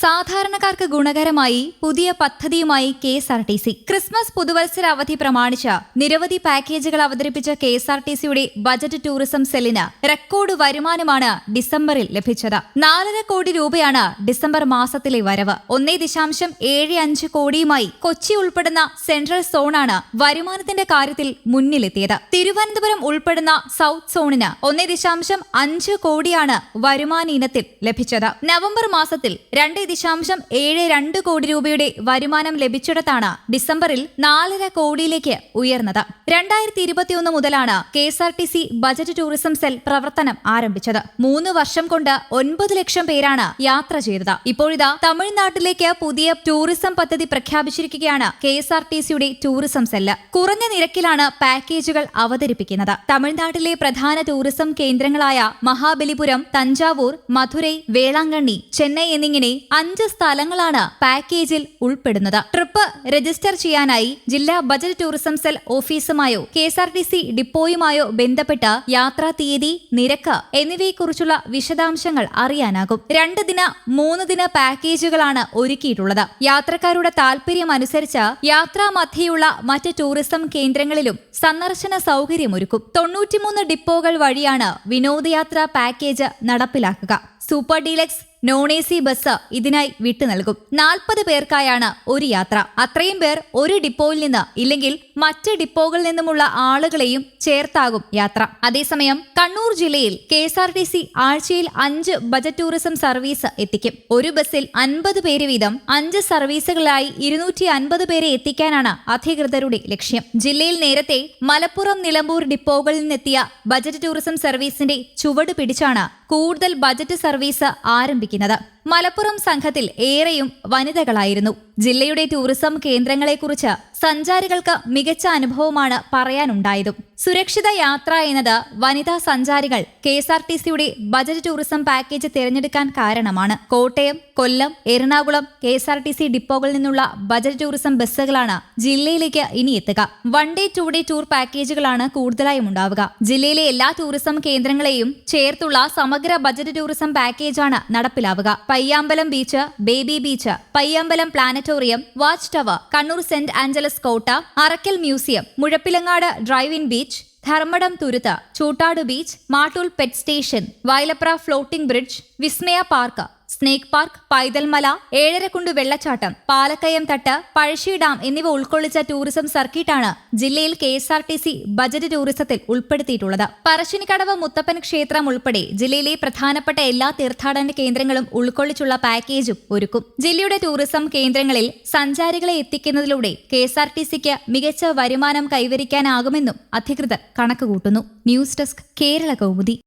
സാധാരണക്കാർക്ക് ഗുണകരമായി പുതിയ പദ്ധതിയുമായി K S R T C. Christmas പുതുവത്സര അവധി പ്രമാണിച്ച് നിരവധി പാക്കേജുകൾ അവതരിപ്പിച്ച കെ എസ് ആർ ടി സിയുടെ ബജറ്റ് ടൂറിസം സെല്ലിന് റെക്കോർഡ് വരുമാനമാണ് ഡിസംബറിൽ ലഭിച്ചത്. നാലര കോടി രൂപയാണ് ഡിസംബർ മാസത്തിലെ വരവ്. ഒന്നേ ദശാംശം ഏഴ് അഞ്ച് കോടിയുമായി കൊച്ചി ഉൾപ്പെടുന്ന സെൻട്രൽ സോണാണ് വരുമാനത്തിന്റെ കാര്യത്തിൽ മുന്നിലെത്തിയത്. തിരുവനന്തപുരം ഉൾപ്പെടുന്ന സൗത്ത് സോണിന് ഒന്നേ ദശാംശം അഞ്ച് കോടിയാണ് വരുമാന ഇനത്തിൽ ലഭിച്ചത്. നവംബർ മാസത്തിൽ രണ്ട് ദശാംശം ഏഴ് രണ്ട് കോടി രൂപയുടെ വരുമാനം ലഭിച്ചിടത്താണ് ഡിസംബറിൽ നാലര കോടിയിലേക്ക് ഉയർന്നത്. രണ്ടായിരത്തി ഇരുപത്തിയൊന്ന് മുതലാണ് K S R T C budget tourism cell പ്രവർത്തനം ആരംഭിച്ചത്. മൂന്ന് വർഷം കൊണ്ട് ഒൻപത് ലക്ഷം പേരാണ് യാത്ര ചെയ്തത്. ഇപ്പോഴിതാ തമിഴ്നാട്ടിലേക്ക് പുതിയ ടൂറിസം പദ്ധതി പ്രഖ്യാപിച്ചിരിക്കുകയാണ് കെ എസ് ആർ ടി സിയുടെ ടൂറിസം സെല്ല്. കുറഞ്ഞ നിരക്കിലാണ് പാക്കേജുകൾ അവതരിപ്പിക്കുന്നത്. തമിഴ്നാട്ടിലെ പ്രധാന ടൂറിസം കേന്ദ്രങ്ങളായ മഹാബലിപുരം തഞ്ചാവൂർ മധുരൈ വേളാങ്കണ്ണി ചെന്നൈ എന്നിങ്ങനെ അഞ്ച് സ്ഥലങ്ങളാണ് പാക്കേജിൽ ഉൾപ്പെടുന്നത്. ട്രിപ്പ് രജിസ്റ്റർ ചെയ്യാനായി ജില്ലാ budget tourism cell ഓഫീസുമായോ K S R T C ഡിപ്പോയുമായോ ബന്ധപ്പെട്ട് യാത്രാ തീയതി നിരക്ക് എന്നിവയെക്കുറിച്ചുള്ള വിശദാംശങ്ങൾ അറിയാനാകും. രണ്ട് ദിന മൂന്ന് ദിന പാക്കേജുകളാണ് ഒരുക്കിയിട്ടുള്ളത്. യാത്രക്കാരുടെ താൽപര്യം അനുസരിച്ച് യാത്രാമധ്യയുള്ള മറ്റ് ടൂറിസം കേന്ദ്രങ്ങളിലും സന്ദർശന സൗകര്യമൊരുക്കും. തൊണ്ണൂറ്റിമൂന്ന് ഡിപ്പോകൾ വഴിയാണ് വിനോദയാത്രാ പാക്കേജ് നടപ്പിലാക്കുക. Super deluxe non A C bus ഇതിനായി വിട്ടു നൽകും. നാൽപ്പത് പേർക്കായാണ് ഒരു യാത്ര. അത്രയും പേർ ഒരു ഡിപ്പോയിൽ നിന്ന് ഇല്ലെങ്കിൽ മറ്റ് ഡിപ്പോകളിൽ നിന്നുമുള്ള ആളുകളെയും ചേർത്താകും യാത്ര. അതേസമയം കണ്ണൂർ ജില്ലയിൽ K S R T C ആഴ്ചയിൽ അഞ്ച് ബജറ്റ് ടൂറിസം സർവീസ് എത്തിക്കും. ഒരു ബസ്സിൽ അൻപത് പേര് വീതം അഞ്ച് സർവീസുകളായി ഇരുന്നൂറ്റി അൻപത് പേരെ എത്തിക്കാനാണ് അധികൃതരുടെ ലക്ഷ്യം. ജില്ലയിൽ നേരത്തെ മലപ്പുറം നിലമ്പൂർ ഡിപ്പോകളിൽ നിന്നെത്തിയ ബജറ്റ് ടൂറിസം സർവീസിന്റെ ചുവട് പിടിച്ചാണ് കൂടുതൽ ബജറ്റ് സർവീസ് ആരംഭിക്കുന്നത്. മലപ്പുറം സംഘത്തിൽ ഏറെയും വനിതകളായിരുന്നു. ജില്ലയുടെ ടൂറിസം കേന്ദ്രങ്ങളെക്കുറിച്ച് സഞ്ചാരികൾക്ക് മികച്ച അനുഭവമാണ് പറയാനുണ്ടായതും. സുരക്ഷിത യാത്ര എന്നത് വനിതാ സഞ്ചാരികൾ കെ എസ് ആർ ടി സിയുടെ ബജറ്റ് ടൂറിസം പാക്കേജ് തിരഞ്ഞെടുക്കാൻ കാരണമാണ്. Kottayam Kollam Ernakulam K S R T C ഡിപ്പോകളിൽ നിന്നുള്ള ബജറ്റ് ടൂറിസം ബസ്സുകളാണ് ജില്ലയിലേക്ക് ഇനി എത്തുക. One day two day tour പാക്കേജുകളാണ് കൂടുതലായും ഉണ്ടാവുക. ജില്ലയിലെ എല്ലാ ടൂറിസം കേന്ദ്രങ്ങളെയും ചേർത്തുള്ള സമഗ്ര ബജറ്റ് ടൂറിസം പാക്കേജാണ് നടപ്പിലാവുക. Payyambalam beach baby beach Payyambalam planetarium watch tower Kannur saint Angelos കോട്ട Arakkal museum Muzhappilangad drive in beach Dharmadam Thuruthu Choottad beach Mattool pet station Vayalapra floating bridge Vismaya park snake park Paithalmala Ezharakundu വെള്ളച്ചാട്ടം പാലക്കയം തട്ട് Pazhassi dam എന്നിവ ഉൾക്കൊള്ളിച്ച tourism സർക്കിട്ടാണ് ജില്ലയിൽ K S R T C budget ടൂറിസത്തിൽ ഉൾപ്പെടുത്തിയിട്ടുള്ളത്. പറശ്ശിനിക്കടവ് മുത്തപ്പൻ ക്ഷേത്രം ഉൾപ്പെടെ ജില്ലയിലെ പ്രധാനപ്പെട്ട എല്ലാ തീർത്ഥാടന കേന്ദ്രങ്ങളും ഉൾക്കൊള്ളിച്ചുള്ള പാക്കേജും ഒരുക്കും. ജില്ലയുടെ ടൂറിസം കേന്ദ്രങ്ങളിൽ സഞ്ചാരികളെ എത്തിക്കുന്നതിലൂടെ കെ എസ് ആർ ടി സിക്ക് മികച്ച വരുമാനം കൈവരിക്കാനാകുമെന്നും അധികൃതർ കണക്കുകൂട്ടുന്നു. News desk Kerala Kaumudi.